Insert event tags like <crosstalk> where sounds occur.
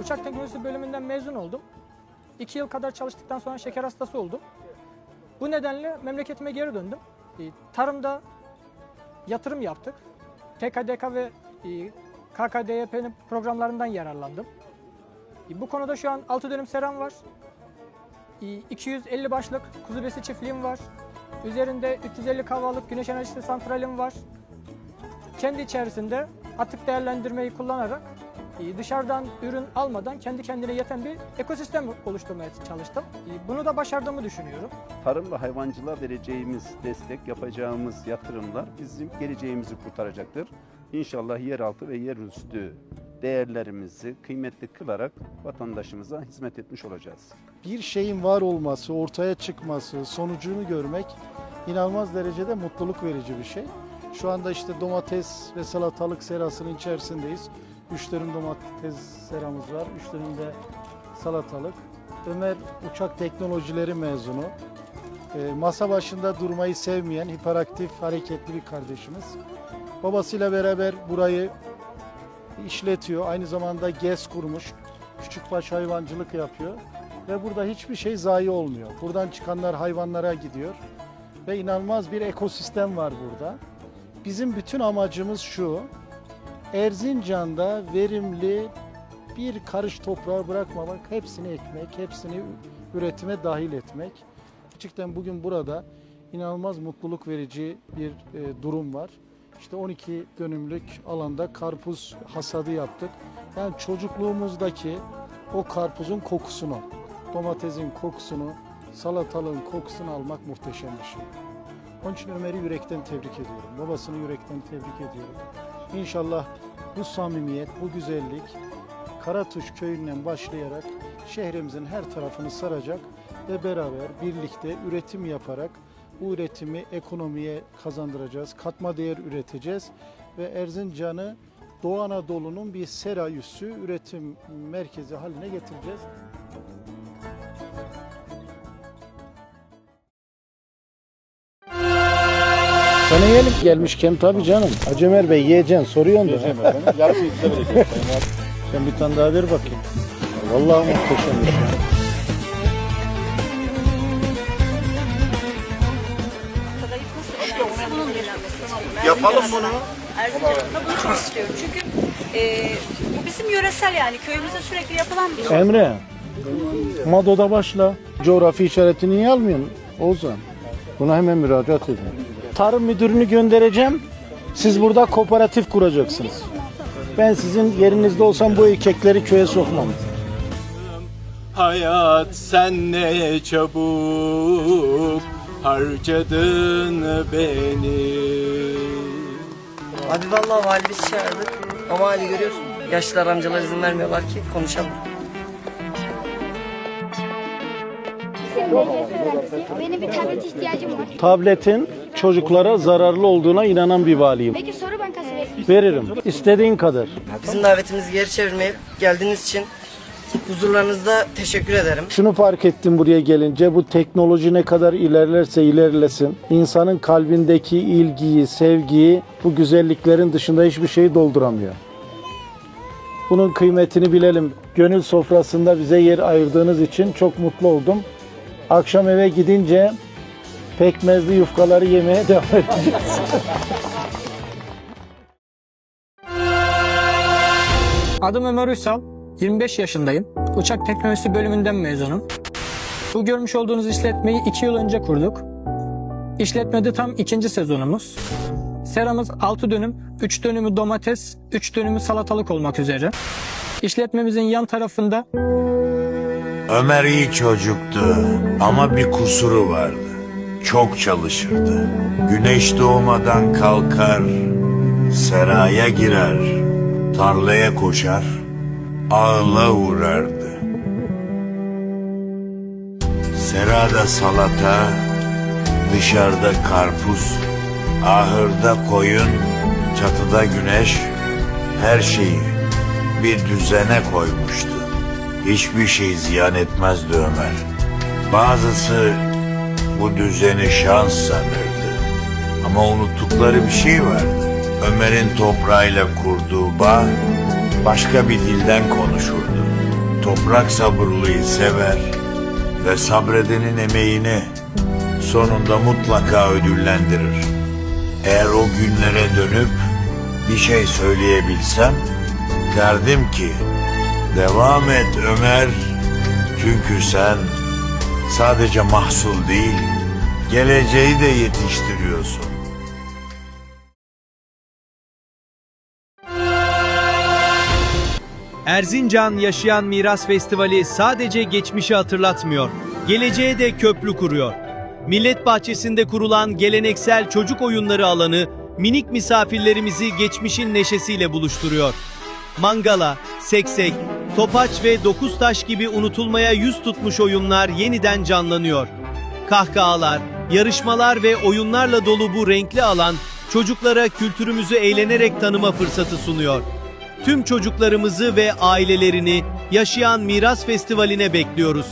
Uçak Teknolojisi bölümünden mezun oldum. İki yıl kadar çalıştıktan sonra şeker hastası oldum. Bu nedenle memleketime geri döndüm. E, tarımda yatırım yaptık. TKDK ve e, KKDYP'nin programlarından yararlandım. E, bu konuda şu an 6 dönüm seram var. 250 başlık kuzu besi çiftliğim var. Üzerinde 350 kavalık güneş enerjisi santralim var. Kendi içerisinde atık değerlendirmeyi kullanarak e, dışarıdan ürün almadan kendi kendine yeten bir ekosistem oluşturmaya çalıştım. E, Bunu da başardığımı düşünüyorum. tarım ve hayvancılığa vereceğimiz destek, yapacağımız yatırımlar bizim geleceğimizi kurtaracaktır. İnşallah yeraltı ve yerüstü değerlerimizi kıymetli kılarak vatandaşımıza hizmet etmiş olacağız. bir şeyin var olması, ortaya çıkması, sonucunu görmek inanılmaz derecede mutluluk verici bir şey. Şu anda işte domates ve salatalık serasının içerisindeyiz. Üç dönüm domates seramız var, üç dönüm de salatalık. Ömer uçak teknolojileri mezunu. Ee, masa başında durmayı sevmeyen, hiperaktif, hareketli bir kardeşimiz. Babasıyla beraber burayı işletiyor. Aynı zamanda GES kurmuş. Küçükbaş hayvancılık yapıyor ve burada hiçbir şey zayi olmuyor. Buradan çıkanlar hayvanlara gidiyor ve inanılmaz bir ekosistem var burada. Bizim bütün amacımız şu, Erzincan'da verimli bir karış toprağı bırakmamak, hepsini ekmek, hepsini üretime dahil etmek. Gerçekten bugün burada inanılmaz mutluluk verici bir e, durum var. İşte 12 dönümlük alanda karpuz hasadı yaptık. Yani çocukluğumuzdaki o karpuzun kokusunu, domatesin kokusunu, salatalığın kokusunu almak muhteşem bir şey. Onun için Ömer'i yürekten tebrik ediyorum. Babasını yürekten tebrik ediyorum. İnşallah bu samimiyet, bu güzellik Karatuş köyünden başlayarak şehrimizin her tarafını saracak ve beraber birlikte üretim yaparak bu üretimi ekonomiye kazandıracağız. Katma değer üreteceğiz ve Erzincan'ı Doğu Anadolu'nun bir sera üssü üretim merkezi haline getireceğiz. Sana yiyelim gelmişken tabii canım. Acemer Bey yiyeceksin soruyorsun da. <laughs> Sen bir tane daha ver bakayım. Vallahi muhteşem bir şey. Yapalım bunu. Erzincan'da bunu çok istiyorum. Çünkü e, bu bizim yöresel yani köyümüzde sürekli yapılan bir şey. Emre, Mado'da başla. Coğrafi işaretini niye almıyorsun? Ozan. Buna hemen müracaat edin. Tarım müdürünü göndereceğim. Siz burada kooperatif kuracaksınız. Ben sizin yerinizde olsam bu erkekleri köye sokmam. Hayat sen ne çabuk harcadın beni. Abi vallahi vali biz çağırdık. Ama hali görüyorsun. Yaşlılar amcalar izin vermiyorlar ki konuşalım. Benim bir tablet ihtiyacım var. Tabletin çocuklara zararlı olduğuna inanan bir valiyim. Peki soru bankası verir misin? Veririm. İstediğin kadar. Bizim davetimizi geri çevirmeyip geldiğiniz için huzurlarınızda teşekkür ederim. Şunu fark ettim buraya gelince bu teknoloji ne kadar ilerlerse ilerlesin insanın kalbindeki ilgiyi, sevgiyi bu güzelliklerin dışında hiçbir şeyi dolduramıyor. Bunun kıymetini bilelim. Gönül sofrasında bize yer ayırdığınız için çok mutlu oldum. Akşam eve gidince pekmezli yufkaları yemeye <laughs> devam edeceğiz. Adım Ömer Uysal, 25 yaşındayım. Uçak teknolojisi bölümünden mezunum. Bu görmüş olduğunuz işletmeyi 2 yıl önce kurduk. İşletmede tam ikinci sezonumuz. Seramız 6 dönüm, 3 dönümü domates, 3 dönümü salatalık olmak üzere. İşletmemizin yan tarafında Ömer iyi çocuktu ama bir kusuru vardı. Çok çalışırdı. Güneş doğmadan kalkar, seraya girer, tarlaya koşar, ağla uğrardı. Serada salata, dışarıda karpuz, ahırda koyun, çatıda güneş, her şeyi bir düzene koymuştu. Hiçbir şey ziyan etmezdi Ömer. Bazısı bu düzeni şans sanırdı. Ama unuttukları bir şey vardı. Ömer'in toprağıyla kurduğu bağ başka bir dilden konuşurdu. Toprak sabırlıyı sever ve sabredenin emeğini sonunda mutlaka ödüllendirir. Eğer o günlere dönüp bir şey söyleyebilsem derdim ki devam et Ömer çünkü sen sadece mahsul değil geleceği de yetiştiriyorsun. Erzincan Yaşayan Miras Festivali sadece geçmişi hatırlatmıyor, geleceğe de köprü kuruyor. Millet Bahçesi'nde kurulan geleneksel çocuk oyunları alanı minik misafirlerimizi geçmişin neşesiyle buluşturuyor. Mangala, seksek, topaç ve dokuz taş gibi unutulmaya yüz tutmuş oyunlar yeniden canlanıyor. Kahkahalar, yarışmalar ve oyunlarla dolu bu renkli alan çocuklara kültürümüzü eğlenerek tanıma fırsatı sunuyor. Tüm çocuklarımızı ve ailelerini Yaşayan Miras Festivali'ne bekliyoruz.